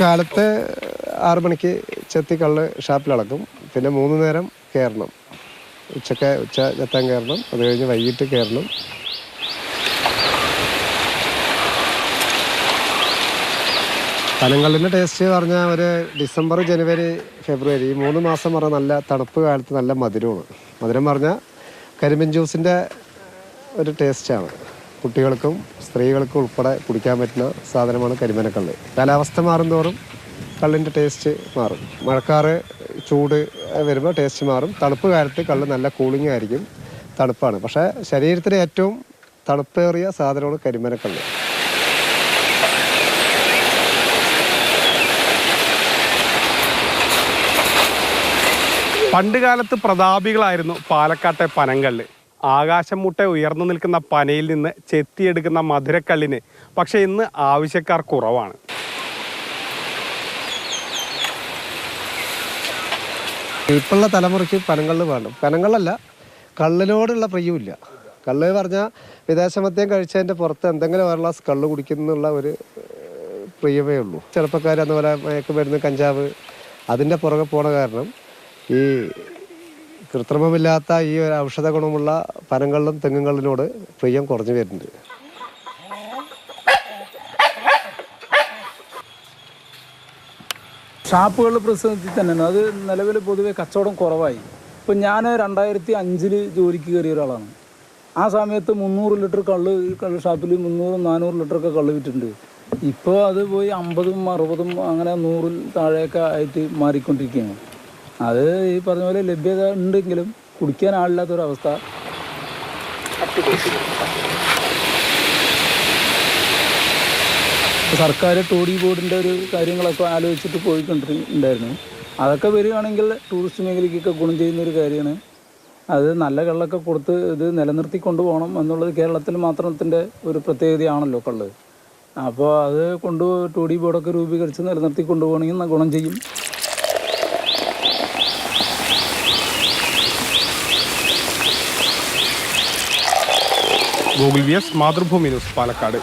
കാലത്ത് ആറു മണിക്ക് ചെത്തി ചെത്തിക്കള്ള് ഷാപ്പിലളക്കും പിന്നെ മൂന്ന് നേരം കയറണം ഉച്ചയ്ക്ക് ഉച്ച ചെത്താൻ കയറണം അത് കഴിഞ്ഞ് വൈകിട്ട് കയറണം പനങ്കള്ളിന്റെ ടേസ്റ്റ് പറഞ്ഞാൽ ഒരു ഡിസംബർ ജനുവരി ഫെബ്രുവരി ഈ മൂന്ന് മാസം പറഞ്ഞാൽ നല്ല തണുപ്പ് കാലത്ത് നല്ല മധുരമാണ്. മധുരം പറഞ്ഞാൽ കരിമ്പിൻ ജ്യൂസിന്റെ ഒരു ടേസ്റ്റാണ് കുട്ടികൾക്കും സ്ത്രീകൾക്കും ഉൾപ്പെടെ കുടിക്കാൻ പറ്റുന്ന സാധനമാണ് കരിമനക്കള്ളി. കാലാവസ്ഥ മാറുന്തോറും കള്ളിന്റെ ടേസ്റ്റ് മാറും. മഴക്കാറ് ചൂട് വരുമ്പോൾ ടേസ്റ്റ് മാറും. തണുപ്പ് കാലത്ത് കള്ള് നല്ല കൂളിംഗ് ആയിരിക്കും. തണുപ്പാണ്. പക്ഷേ ശരീരത്തിന് ഏറ്റവും തണുപ്പേറിയ സാധനമാണ് കരിമനക്കള്ള്. പണ്ട് കാലത്ത് പ്രതാപികളായിരുന്നു പാലക്കാട്ടെ പനങ്കല്ല്. ആകാശം മുട്ട ഉയർന്നു നിൽക്കുന്ന പനയിൽ നിന്ന് ചെത്തിയെടുക്കുന്ന മധുരക്കള്ളിന് പക്ഷെ ഇന്ന് ആവശ്യക്കാർ കുറവാണ്. ഇപ്പോഴുള്ള തലമുറയ്ക്ക് പനങ്കള്ള് വേണം. പനങ്ങളല്ല കള്ളിനോടുള്ള പ്രിയമില്ല കള്ള് പറഞ്ഞാൽ വിദേശ മദ്യം കഴിച്ചതിന്റെ പുറത്ത് എന്തെങ്കിലും ഒരു ഗ്ലാസ് കള്ള് കുടിക്കുന്നുള്ള ഒരു പ്രിയമേ ഉള്ളൂ. ചെറുപ്പക്കാർ അതുപോലെ മയക്കുമരുന്ന് കഞ്ചാവ് അതിന്റെ പുറകെ പോണ കാരണം ഈ കൃത്രിമമില്ലാത്ത ഈ ഒരു ഔഷധ ഗുണമുള്ള പനങ്ങളിലും തെങ്ങുകള്ളിനോട് പ്രിയം കുറഞ്ഞു വരുന്നുണ്ട്. ഷാപ്പുകൾ പ്രസിദ്ധത്തിൽ തന്നെയാണ്. അത് നിലവിൽ പൊതുവെ കച്ചവടം കുറവായി. ഇപ്പം ഞാൻ രണ്ടായിരത്തി അഞ്ചിൽ ജോലിക്ക് കയറിയ ഒരാളാണ്. ആ സമയത്ത് മുന്നൂറ് ലിറ്റർ കള്ള് കള്ള് ഷാപ്പിൽ മുന്നൂറും നാനൂറ് ലിറ്ററൊക്കെ കള്ള് വിറ്റിട്ടുണ്ട്. ഇപ്പോൾ അത് പോയി അമ്പതും അറുപതും അങ്ങനെ നൂറിൽ താഴെയൊക്കെ ആയിട്ട് മാറിക്കൊണ്ടിരിക്കുകയാണ്. അത് ഈ പറഞ്ഞ പോലെ ലഭ്യത ഉണ്ടെങ്കിലും കുടിക്കാൻ ആളില്ലാത്തൊരവസ്ഥ. സർക്കാർ ടൂറി ബോർഡിന്റെ ഒരു കാര്യങ്ങളൊക്കെ ആലോചിച്ചിട്ട് പോയിക്കൊണ്ടിരിക്കുന്നുണ്ടായിരുന്നു. അതൊക്കെ വരികയാണെങ്കിൽ ടൂറിസ്റ്റ് മേഖലയ്ക്കൊക്കെ ഗുണം ചെയ്യുന്ന ഒരു കാര്യമാണ്. അത് നല്ല കള്ളൊക്കെ കൊടുത്ത് ഇത് നിലനിർത്തി കൊണ്ടുപോകണം എന്നുള്ളത് കേരളത്തിൽ മാത്രത്തിന്റെ ഒരു പ്രത്യേകതയാണല്ലോ കള്ള്. അപ്പോൾ അത് കൊണ്ട് ടോഡി ബോർഡൊക്കെ രൂപീകരിച്ച് നിലനിർത്തി കൊണ്ടുപോകണമെങ്കിൽ ഗുണം ചെയ്യും. Google V S Mathrubhumi news Palakkad.